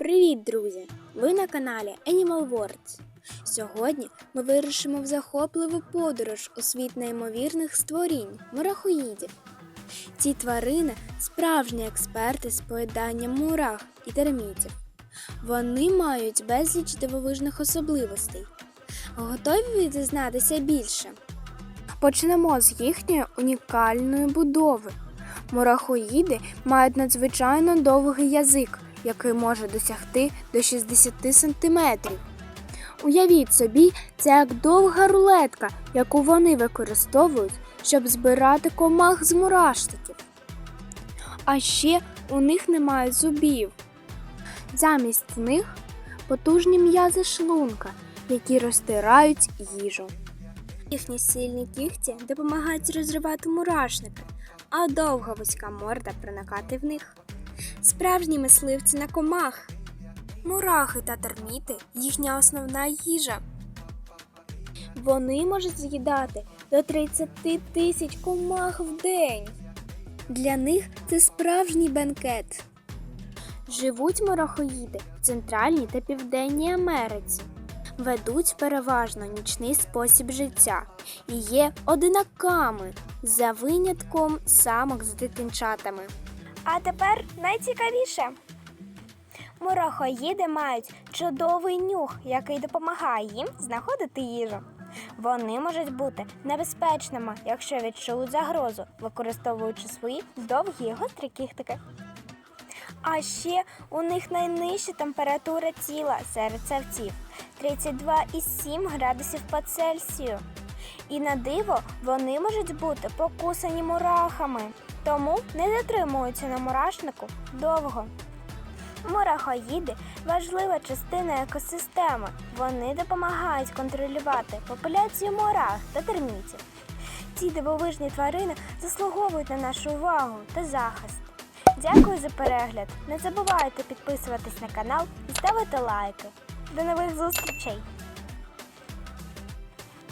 Привіт, друзі! Ви на каналі Animal Words. Сьогодні ми вирушимо в захопливу подорож у світ неймовірних створінь мурахоїдів. Ці тварини справжні експерти з поїданням мурах і термітів. Вони мають безліч дивовижних особливостей. Готові дізнатися більше? Почнемо з їхньої унікальної будови. Мурахоїди мають надзвичайно довгий язик, який може досягти до 60 сантиметрів. Уявіть собі, це як довга рулетка, яку вони використовують, щоб збирати комах з мурашників. А ще у них немає зубів. Замість них потужні м'язи шлунка, які розтирають їжу. Їхні сильні кігті допомагають розривати мурашники, а довга вузька морда проникати в них. Справжні мисливці на комах. Мурахи та терміти їхня основна їжа. Вони можуть з'їдати до 30 тисяч комах в день. Для них це справжній бенкет. Живуть мурахоїди в Центральній та Південній Америці. Ведуть переважно нічний спосіб життя і є одинаками за винятком самок з дитинчатами. А тепер найцікавіше. Мурахоїди мають чудовий нюх, який допомагає їм знаходити їжу. Вони можуть бути небезпечними, якщо відчують загрозу, використовуючи свої довгі гострі кіхтики. А ще у них найнижча температура тіла серед савців 32,7 градусів по Цельсію. І на диво вони можуть бути покусані мурахами, тому не затримуються на мурашнику довго. Мурахоїди важлива частина екосистеми. Вони допомагають контролювати популяцію мурах та термітів. Ці дивовижні тварини заслуговують на нашу увагу та захист. Дякую за перегляд. Не забувайте підписуватись на канал і ставити лайки. До нових зустрічей!